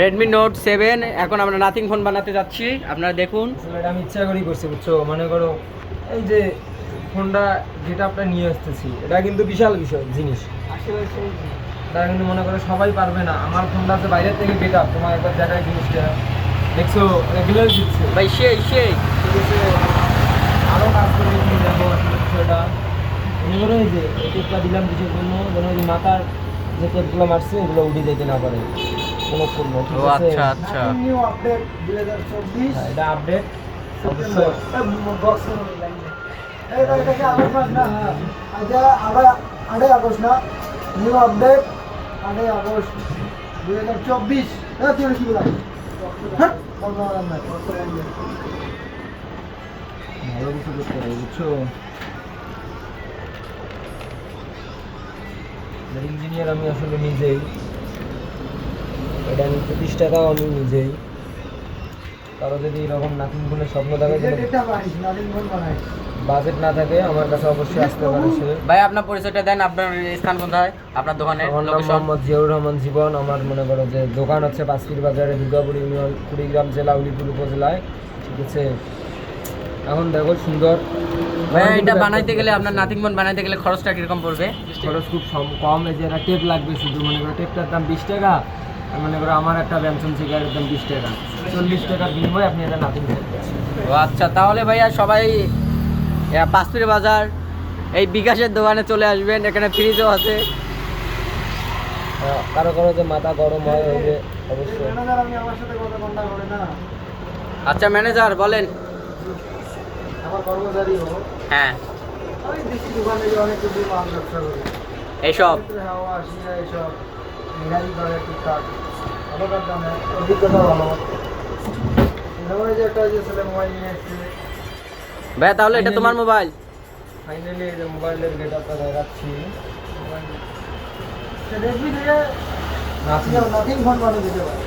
Redmi note seven এখন আমরা nothing phone বানাতে যাচ্ছি। আপনারা দেখুন। এটা আমি ইচ্ছা করেই করছি বুঝছ? মনে করো এই যে ফোনটা যেটা আপনার নিয়ে আসতেছি এটা কিন্তু বিশাল বিষয় জিনিস। তারা কিন্তু মনে করো সবাই পারবে না। আমার ফোনটা আছে বাইরের থেকে আপ তোমার একবার দেখায় জিনিসটা। দেখছ রেগুলার দিচ্ছে। ভাই সেই সেই। ঠিক আছে আরও কাজ তুমি দেখো আসলে বিষয়টা। মনে করো এই যে টেপটা দিলাম কিসের জন্য যেন মাথার যে টেপগুলো মারছে এগুলো উঠে যেতে না পারে। কোনো ঠিক ও আছে আচ্ছা আচ্ছা। নিউ আপডেট দুই হাজার চব্বিশ। হ্যাঁ, এটা আপডেট অবশ্যই বক্স এই এটাকে আগস্ট না হ্যাঁ। আচ্ছা আবার আড়াই আগস্ট না নিউ আপডেট আড়াই আগস্ট দুই হাজার চব্বিশ। হ্যাঁ তুই কি বলা হ্যাঁ। ভালো কিছু করতে হবে বুঝছ ইঞ্জিনিয়ার আমি আসলে নিজেই এটা আমি প্রতিষ্ঠাতাও আমি নিজেই। কারও যদি এরকম নাতিন ফোনের স্বপ্ন থাকে বাজেট না থাকে আমার কাছে অবশ্যই আসতে পারে সে। ভাই আপনার পরিচয়টা দেন আপনার স্থান কোথায় আপনার দোকানের আমার নাম মোহাম্মদ জিয়াউর রহমান জীবন। আমার মনে করো যে দোকান হচ্ছে পাঁচপির বাজারে দুর্গাপুর ইউনিয়ন কুড়িগ্রাম জেলা উলিপুর উপজেলায়। ঠিক আছে? এখন দেখো সুন্দর। ভাই এটা বানাইতে গেলে আপনার নাথিং ফোন বানাইতে গেলে খরচটা কীরকম পড়বে? খরচ খুব কম। এই যে একটা টেপ লাগবে শুধু মনে করো টেপটার দাম বিশ টাকা। মনে করো আমার একটা ব্যঞ্জন সিগারের দাম বিশ টাকা। চল্লিশ টাকার বিনিময়ে আপনি এটা নাতিং করবেন ও আচ্ছা তাহলে ভাইয়া সবাই পাঁচপির বাজার এই বিকাশের দোকানে চলে আসবেন এখানে ফ্রিজও আছে। কারও কারও যে মাথা গরম হয় ওই যে অবশ্যই আচ্ছা ম্যানেজার বলেন। আমার কর্মচারী হ্যাঁ। এইসব। হাওয়া আসিয়া এসব গাড়ি করে টুকটাক ভালো দামে অভিজ্ঞতা ভালো যেমন যে একটা যে ছেলে মোবাইল নিয়ে এসছে ভাইয়া তাহলে এটা তোমার মোবাইল ফাইনালি এই যে মোবাইলের গেট আপটা দেখাচ্ছি রেডমি থেকে নাথিং নাথিং ফোন বানিয়ে দিতে পারে।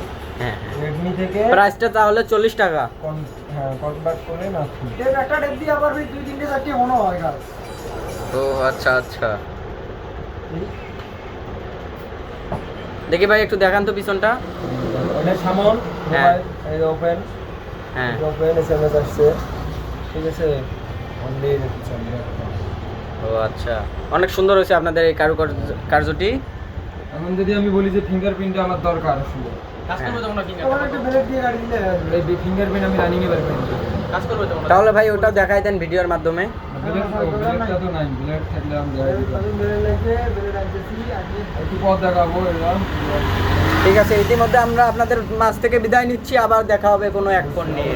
রেডমি থেকে প্রাইসটা তাহলে চল্লিশ টাকা। হ্যাঁ কনভার্ট করে নাথিং একটা ডেট আবার দুই তিনটে চারটে মনে হয় কাজ ও আচ্ছা আচ্ছা। দেখি ভাই একটু দেখান তো পিছনটা। এটা সামন হ্যাঁ। এটা ওপেন হ্যাঁ। ওপেন এসএমএস আসছে। ঠিক আছে? অনলি ও আচ্ছা। অনেক সুন্দর হয়েছে আপনাদের এই কারুকার্যটি কার্যটি। এখন যদি আমি বলি যে ফিঙ্গারপ্রিন্ট আমার দরকার আসলে হয়ে। যাবে। এই ফিঙ্গারপ্রিন্ট আমি রানিং এ বের করি তাহলে ভাই ওটা দেখাই দেন ভিডিওর মাধ্যমে। এবার। ঠিক আছে ইতিমধ্যে আমরা আপনাদের মাছ থেকে বিদায় নিচ্ছি আবার দেখা হবে কোনো এক ফোন নিয়ে।